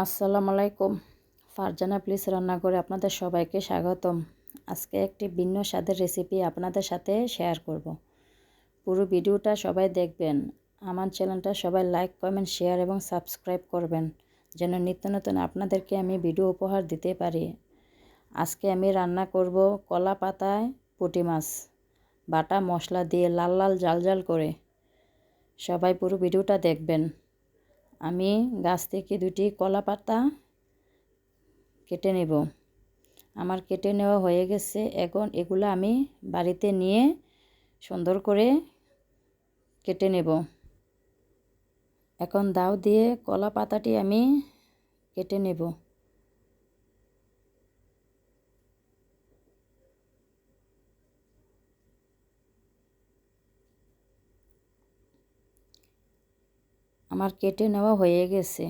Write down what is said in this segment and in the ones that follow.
আসসালামু আলাইকুম। ফারজানা প্লিজ রান্না করে আপনাদের সবাইকে স্বাগতম। আজকে একটি ভিন্ন স্বাদের রেসিপি আপনাদের সাথে শেয়ার করব। পুরো ভিডিওটা সবাই দেখবেন। আমার চ্যানেলটা সবাই লাইক কমেন্ট শেয়ার এবং সাবস্ক্রাইব করবেন, যেন নিত্য নতুন আপনাদেরকে আমি ভিডিও উপহার দিতে পারি। আজকে আমি রান্না করব কলা পাতায় পুঁটি মাছ। বাটা মশলা দিয়ে লাল লাল জাল জাল করে। সবাই পুরো ভিডিওটা দেখবেন। আমি গাছ থেকে দুটি কলা পাতা কেটে নেব। আমার কেটে নেওয়া হয়ে গেছে। এখন এগুলো আমি বাড়িতে নিয়ে সুন্দর করে কেটে নেব। এখন দাও দিয়ে কলা পাতাটি আমি কেটে নেব। আমার কেটে নেওয়া হয়ে গেছে।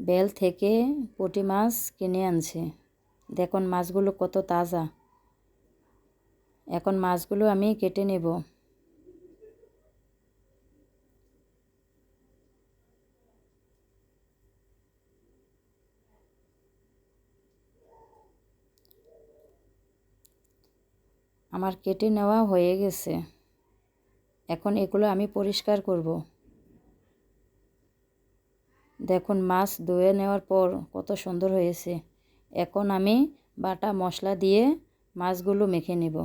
বেল থেকে পুঁটি মাছ কিনে আনছে। দেখুন মাছগুলো কত তাজা। এখন মাছগুলো আমি কেটে নেব। আমার কেটে নেওয়া হয়ে গেছে। এখন এগুলো আমি পরিষ্কার করব। দেখুন, মাছ ধুয়ে নেওয়ার পর কত সুন্দর হয়েছে। এখন আমি বাটা মশলা দিয়ে মাছগুলো মেখে নেব।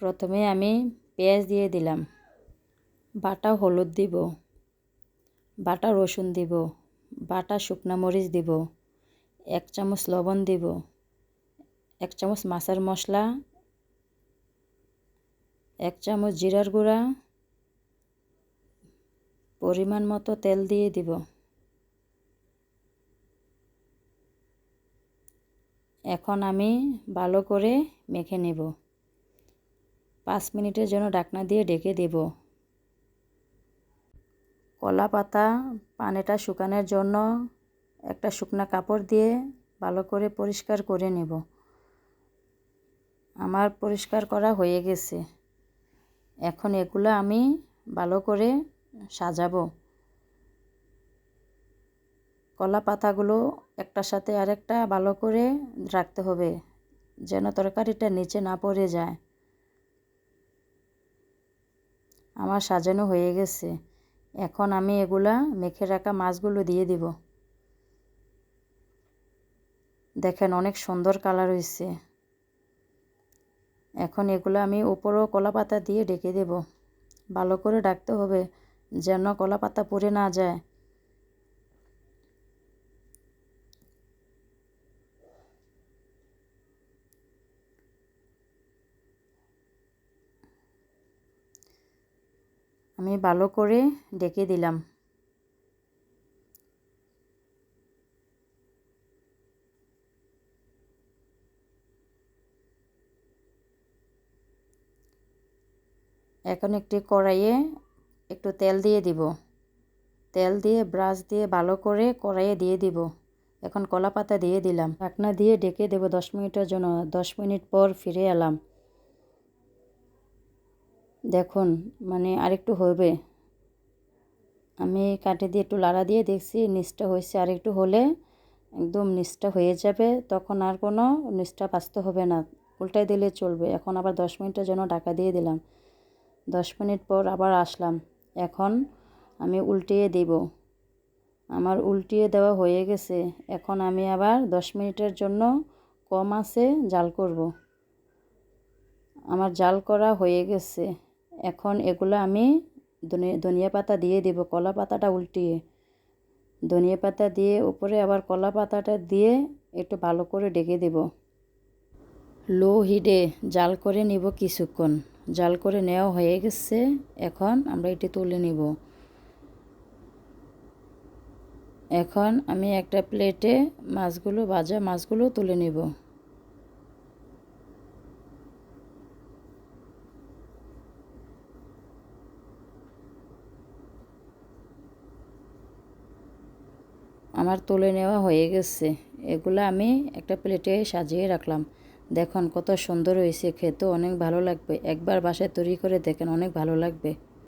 প্রথমে আমি পেঁয়াজ দিয়ে দিলাম। বাটা হলুদ দিব। বাটা রসুন দিব। বাটা শুকনা মরিচ দিব। এক চামচ লবণ দিব। এক চামচ মাছের মশলা। এক চামচ জিরার গুঁড়া। পরিমাণ মতো তেল দিয়ে দিব। এখন আমি ভালো করে মেখে নেব। পাঁচ মিনিটের জন্য ডাকনা দিয়ে ডেকে দেব। কলা পাতা পানিটা শুকানোর জন্য একটা শুকনা কাপড় দিয়ে ভালো করে পরিষ্কার করে নেব। আমার পরিষ্কার করা হয়ে গেছে। এখন এগুলো আমি ভালো করে সাজাবো। কলা পাতাগুলো একটার সাথে আরেকটা ভালো করে রাখতে হবে, যেন তরকারিটা নিচে না পড়ে যায়। আমার সাজানো হয়ে গেছে। এখন আমি এগুলা মেখে রাখা মাছগুলো দিয়ে দিব। দেখেন অনেক সুন্দর কালার হয়েছে এখন এগুলো আমি উপরও কলা পাতা দিয়ে ডেকে দেব। ভালো করে ডাকতে হবে। যেন কলা পাতা পুড়ে না যায়। আমি ভালো করে ডেকে দিলাম। এখন একটি কড়াইয়ে একটু তেল দিয়ে দিব। তেল দিয়ে ব্রাশ দিয়ে ভালো করে কড়াইয়ে দিয়ে দিব। এখন কলা পাতা দিয়ে দিলাম। ঢাকনা দিয়ে ডেকে দেবো দশ মিনিটের জন্য। দশ মিনিট পর ফিরে এলাম। দেখুন মানে আরেকটু হবে আমি কাটে দিয়ে একটু লাড়া দিয়ে দেখছি, নিচটা হয়েছে আরেকটু হলে একদম নিচটা হয়ে যাবে। তখন আর কোনো নিচটা বাঁচতে হবে না। উল্টাই দিলে চলবে। এখন আবার দশ মিনিটের জন্য ঢাকা দিয়ে দিলাম। দশ মিনিট পর আবার আসলাম। এখন আমি উল্টিয়ে দেব। আমার উল্টিয়ে দেওয়া হয়ে গেছে। এখন আমি আবার দশ মিনিটের জন্য কম আছে জাল করব। আমার জাল করা হয়ে গেছে। এখন এগুলো আমি ধনিয়া পাতা দিয়ে দেব, কলা পাতাটা উল্টিয়ে। ধনিয়া পাতা দিয়ে উপরে আবার কলা পাতাটা দিয়ে একটু ভালো করে ডেকে দেব। লো হিডে জাল করে নিব কিছুক্ষণ। জাল করে নেওয়া হয়ে গেছে। এখন আমরা এটি তুলে নিব। এখন আমি একটা প্লেটে মাছগুলো, ভাজা মাছগুলো তুলে নিব। আমার তুলে নেওয়া হয়ে গেছে। এগুলো আমি একটা প্লেটে সাজিয়ে রাখলাম। দেখুন কত সুন্দর হয়েছে খেতে অনেক ভালো লাগবে। একবার বাসায় তৈরি করে দেখেন, অনেক ভালো লাগবে।